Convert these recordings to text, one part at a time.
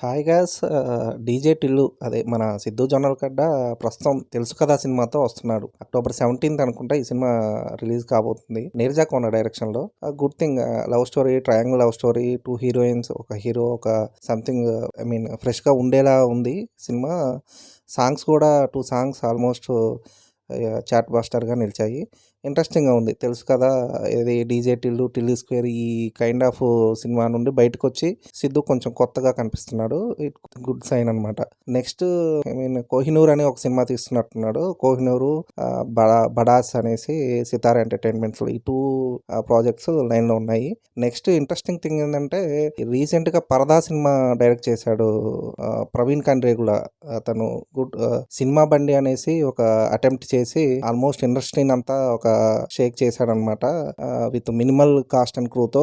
Hi gas DJ Tillu అదే మన సిద్ధు జొన్నలగడ్డ ప్రస్తుతం తెలుసు కదా సినిమాతో వస్తున్నాడు. అక్టోబర్ సెవెంటీన్త్ అనుకుంటా ఈ సినిమా రిలీజ్ కాబోతుంది. నీరజా కోన డైరెక్షన్లో good thing love story triangle love story two heroines ఒక హీరో ఒక సంథింగ్ ఐ మీన్ ఫ్రెష్గా ఉండేలా ఉంది సినిమా. సాంగ్స్ కూడా టూ సాంగ్స్ ఆల్మోస్ట్ చాట్ బాస్టర్గా నిలిచాయి. ఇంట్రెస్టింగ్గా ఉంది. తెలుసు కదా ఇది డీజే టిల్లు టిల్లు స్క్వేర్ ఈ కైండ్ ఆఫ్ సినిమా నుండి బయటకు వచ్చి సిద్ధు కొంచెం కొత్తగా కనిపిస్తున్నాడు. ఇట్ గుడ్ సైన్ అనమాట నెక్స్ట్ ఐ మీన్ కోహినూర్ అనే ఒక సినిమా తీస్తున్నట్టున్నాడు. కోహినూరు బడా బడాస్ అనేసి సితార్ ఎంటర్టైన్మెంట్స్ ఈ టూ ప్రాజెక్ట్స్ లైన్లో ఉన్నాయి. నెక్స్ట్ ఇంట్రెస్టింగ్ థింగ్ ఏంటంటే రీసెంట్గా పరదా సినిమా డైరెక్ట్ చేశాడు ప్రవీణ్ కండ్రేగుల అతను గుడ్ సినిమా బండి అనేసి ఒక అటెంప్ట్ చేసి ఆల్మోస్ట్ ఇండస్ట్రీని అంతా ఒక షేక్ చేశాడనమాట. విత్ మినిమల్ కాస్ట్ అండ్ క్రూతో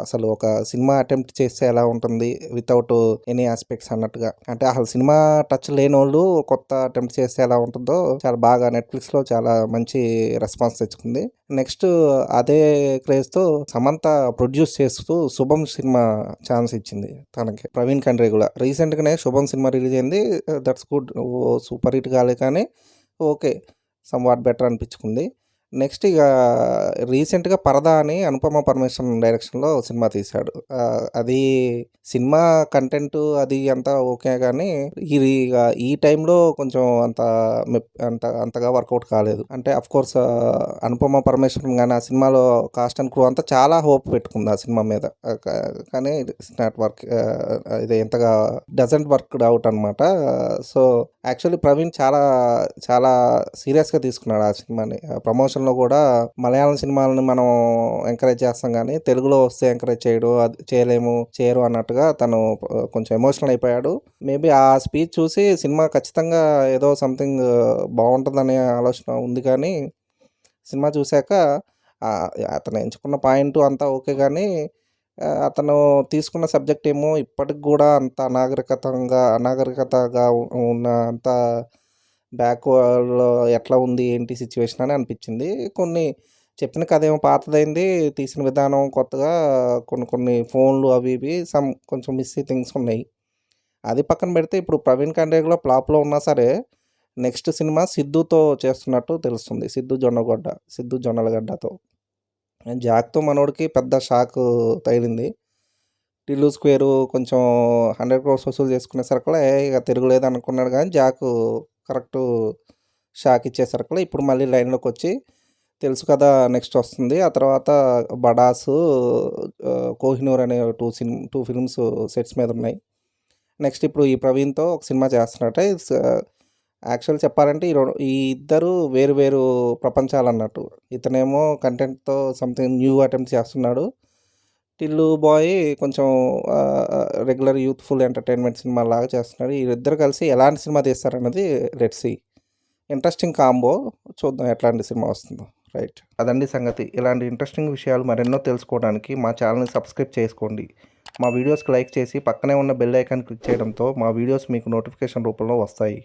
అసలు ఒక సినిమా అటెంప్ట్ చేస్తే ఎలా ఉంటుంది వితౌట్ ఎనీ ఆస్పెక్ట్స్ అన్నట్టుగా. అంటే అసలు సినిమా టచ్ లేని వాళ్ళు కొత్త అటెంప్ట్ చేస్తే ఎలా ఉంటుందో చాలా బాగా నెట్ఫ్లిక్స్లో చాలా మంచి రెస్పాన్స్ తెచ్చుకుంది. నెక్స్ట్ అదే క్రేజ్తో సమంత ప్రొడ్యూస్ చేస్తూ శుభం సినిమా ఛాన్స్ ఇచ్చింది తనకి. ప్రవీణ్ కండ్రేగుల రీసెంట్గానే శుభం సినిమా రిలీజ్ అయింది. That's good. సూపర్ హిట్ కాలే కానీ ఓకే. సమ్ వాట్ బెటర్ అనిపించుకుంది. నెక్స్ట్ ఇక రీసెంట్గా పరదా అని అనుపమ పరమేశ్వరన్ డైరెక్షన్లో సినిమా తీశాడు. అది సినిమా కంటెంట్ అది అంతా ఓకే కానీ ఇది ఈ టైంలో కొంచెం అంత అంత అంతగా వర్కౌట్ కాలేదు. అంటే అఫ్ కోర్స్ అనుపమ పరమేశ్వరన్ కానీ ఆ సినిమాలో కాస్ట్ అండ్ క్రూ అంతా చాలా హోప్ పెట్టుకుంది ఆ సినిమా మీద. కానీ ఇట్స్ నాట్ వర్క్ ఇది ఎంతగా డజంట్ వర్క్ అవుట్ అనమాట సో యాక్చువల్లీ ప్రవీణ్ చాలా చాలా సీరియస్గా తీసుకున్నాడు ఆ సినిమాని. ప్రమోషన్ విషయంలో కూడా మలయాళం సినిమాలను మనం ఎంకరేజ్ చేస్తాం కానీ తెలుగులో వస్తే ఎంకరేజ్ చేయడు అది చేయలేము చేయరు అన్నట్టుగా తను కొంచెం ఎమోషనల్ అయిపోయాడు. మేబీ ఆ స్పీచ్ చూసి సినిమా ఖచ్చితంగా ఏదో సంథింగ్ బాగుంటుందనే ఆలోచన ఉంది కానీ సినిమా చూశాక అతను ఎంచుకున్న పాయింట్ అంతా ఓకే కానీ అతను తీసుకున్న సబ్జెక్ట్ ఏమో ఇప్పటికి కూడా అంత అనాగరికతంగా అనాగరికతగా ఉన్న అంత బ్యాక్వర్డ్లో ఎట్లా ఉంది ఏంటి సిచ్యువేషన్ అని అనిపించింది. కొన్ని చెప్పిన కథ ఏమో పాతదైంది తీసిన విధానం కొత్తగా కొన్ని కొన్ని ఫోన్లు అవి ఇవి సమ్ కొంచెం మిస్ థింగ్స్ ఉన్నాయి. అది పక్కన పెడితే ఇప్పుడు ప్రవీణ్ కండ్రేగులో ఫ్లాప్లో ఉన్నా సరే నెక్స్ట్ సినిమా సిద్ధుతో చేస్తున్నట్టు తెలుస్తుంది. సిద్ధు జొన్నగడ్డ సిద్ధు జొన్నలగడ్డతో. జాక్తో మనోడికి పెద్ద షాక్ తగిలింది. టిల్లు స్క్వేరు కొంచెం హండ్రెడ్ క్రోర్స్ వసూలు చేసుకునే చేసుకునేసరికి ఇక తిరగలేదు అనుకున్నాడు కానీ జాకు కరెక్ట్ షాక్ ఇచ్చేసరికి ఇప్పుడు మళ్ళీ లైన్లోకి వచ్చి తెలుసు కదా నెక్స్ట్ వస్తుంది. ఆ తర్వాత బడాసు కోహినూర్ అనే two cinema two films sets మీద ఉన్నాయి. నెక్స్ట్ ఇప్పుడు ఈ ప్రవీణ్తో ఒక సినిమా చేస్తున్నట్టే. యాక్చువల్ చెప్పాలంటే ఈ ఈ ఇద్దరు వేరు వేరు ప్రపంచాలు అన్నట్టు ఇతనేమో కంటెంట్తో సంథింగ్ న్యూ అటెంప్ట్ చేస్తున్నాడు. టిల్లు బాయ్ కొంచెం రెగ్యులర్ యూత్ఫుల్ ఎంటర్టైన్మెంట్ సినిమా లాగా చేస్తున్నాడు వీరిద్దరు కలిసి ఎలాంటి సినిమా తీస్తారన్నది లెట్ సి ఇంట్రెస్టింగ్ కాంబో చూద్దాం ఎట్లాంటి సినిమా వస్తుందో. రైట్ అదండి సంగతి. ఇలాంటి ఇంట్రెస్టింగ్ విషయాలు మరెన్నో తెలుసుకోవడానికి మా ఛానల్ని సబ్స్క్రైబ్ చేసుకోండి. మా వీడియోస్కి లైక్ చేసి పక్కనే ఉన్న బెల్ ఐకాన్ క్లిక్ చేయడంతో మా వీడియోస్ మీకు నోటిఫికేషన్ రూపంలో వస్తాయి.